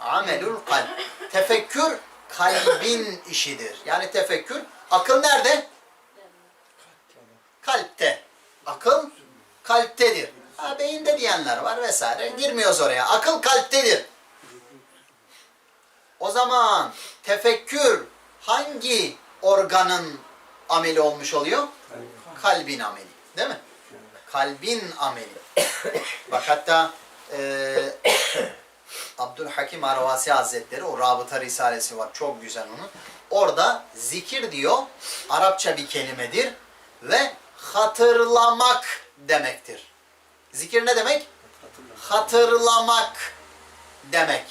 amelul kalp. Tefekkür kalbin işidir. Yani tefekkür akıl nerede? Kalpte. Akıl kalptedir. Ha, beyinde diyenler var vesaire. Girmiyoruz oraya. Akıl kalptedir. O zaman tefekkür hangi organın ameli olmuş oluyor? Kalbin ameli. Değil mi? Kalbin ameli. Bak hatta eee Abdülhakim Arvasi Hazretleri o Rabıta Risalesi var. Çok güzel onun. Orada zikir diyor. Arapça bir kelimedir. Ve hatırlamak demektir. Zikir ne demek? Hatırlamak demek.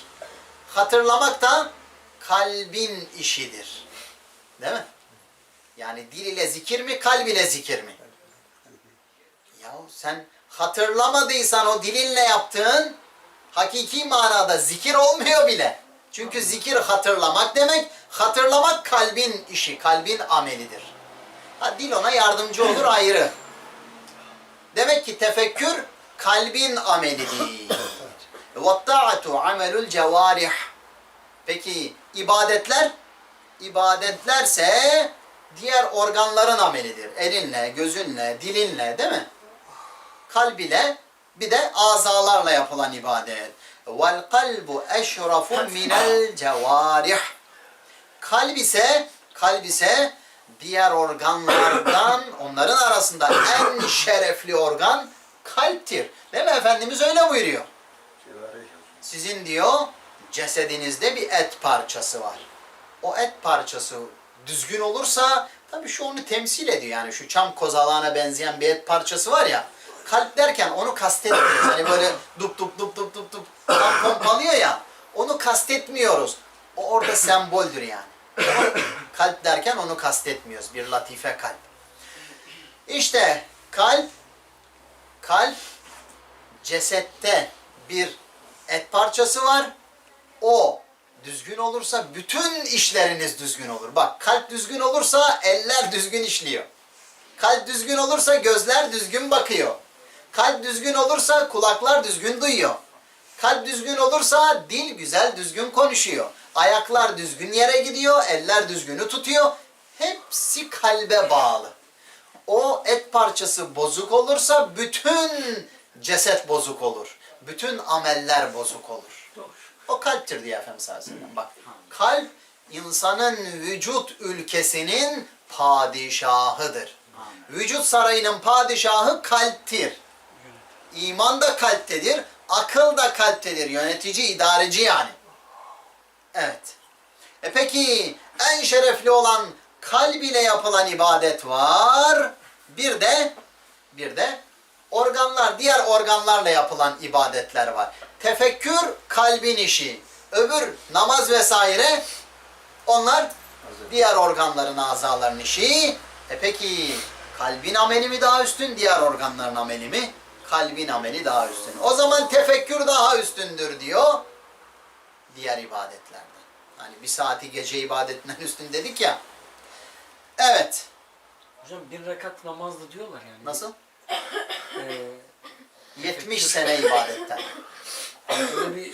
Hatırlamak da kalbin işidir. Değil mi? Yani dil ile zikir mi, kalb ile zikir mi? Ya sen hatırlamadıysan o dilinle yaptığın hakiki manada zikir olmuyor bile. Çünkü zikir hatırlamak demek, hatırlamak kalbin işi, kalbin amelidir. Ha, dil ona yardımcı olur ayrı. Demek ki tefekkür kalbin amelidir. وَالطَّاعَةُ عَمَلُ الْجَوَارِحِ Peki ibadetler? İbadetlerse diğer organların amelidir. Elinle, gözünle, dilinle değil mi? Kalb ile bir de azalarla yapılan ibadet. Vel kalbu eşrafu minel cevarih. Kalb ise kalb ise diğer organlardan onların arasında en şerefli organ kalptir. Değil mi Efendimiz öyle buyuruyor. Sizin diyor cesedinizde bir et parçası var. O et parçası düzgün olursa tabii şu onu temsil ediyor. Yani şu çam kozalağına benzeyen bir et parçası var ya. Kalp derken onu kastetmiyoruz. Hani böyle dup dup dup dup dup dup pompalıyor ya. Onu kastetmiyoruz. O orada semboldür yani. Kalp derken onu kastetmiyoruz. Bir latife kalp. İşte kalp kalp cesette bir et parçası var. O düzgün olursa bütün işleriniz düzgün olur. Bak kalp düzgün olursa eller düzgün işliyor. Kalp düzgün olursa gözler düzgün bakıyor. Kalp düzgün olursa kulaklar düzgün duyuyor. Kalp düzgün olursa dil güzel düzgün konuşuyor. Ayaklar düzgün yere gidiyor, eller düzgünü tutuyor. Hepsi kalbe bağlı. O et parçası bozuk olursa bütün ceset bozuk olur. Bütün ameller bozuk olur. O kalptir diye Efendimiz sallallahu aleyhi ve sellem. Bak kalp insanın vücut ülkesinin padişahıdır. Vücut sarayının padişahı kalptir. İman da kalptedir, akıl da kalptedir. Yönetici, idareci yani. Evet. E peki en şerefli olan kalb ile yapılan ibadet var. Bir de bir de organlar, diğer organlarla yapılan ibadetler var. Tefekkür kalbin işi. Öbür namaz vesaire onlar diğer organların, azaların işi. E peki kalbin ameli mi daha üstün, diğer organların ameli mi? Kalbin ameli daha üstün. O zaman tefekkür daha üstündür diyor diğer ibadetlerden. Hani bir saati gece ibadetinden üstün dedik ya. Evet. Hocam bir rekat namazdı diyorlar yani. Nasıl? Ee, 70 sene ibadetten.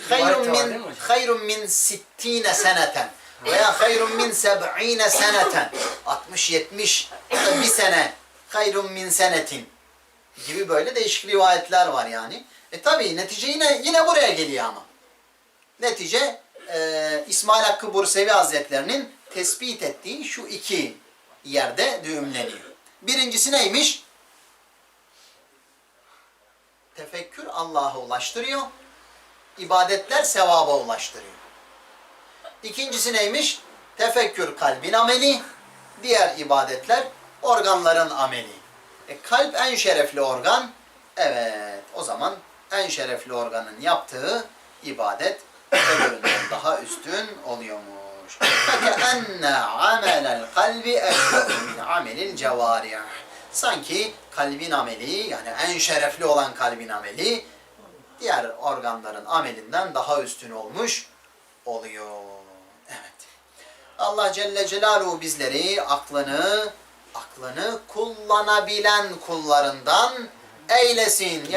Hayrun min hayrun min 60 seneten veya hayrun min 70 seneten 60 70 ya da bir sene hayrun min senetin gibi böyle değişik rivayetler var yani. E tabi netice yine yine buraya geliyor ama. Netice e, İsmail Hakkı Bursevi Hazretlerinin tespit ettiği şu iki yerde düğümleniyor. Birincisi neymiş? Tefekkür Allah'a ulaştırıyor. İbadetler sevaba ulaştırıyor. İkincisi neymiş? Tefekkür kalbin ameli. Diğer ibadetler organların ameli. E, kalp en şerefli organ. Evet, o zaman en şerefli organın yaptığı ibadet öbüründen daha üstün oluyormuş. فَكَأَنَّ عَمَلَ الْقَلْبِ اَشْرَفُ مِنْ عَمَلِ الْجَوَارِعِ Sanki kalbin ameli yani en şerefli olan kalbin ameli diğer organların amelinden daha üstün olmuş oluyor. Evet. Allah Celle Celaluhu bizleri aklını aklını kullanabilen kullarından eylesin. Yani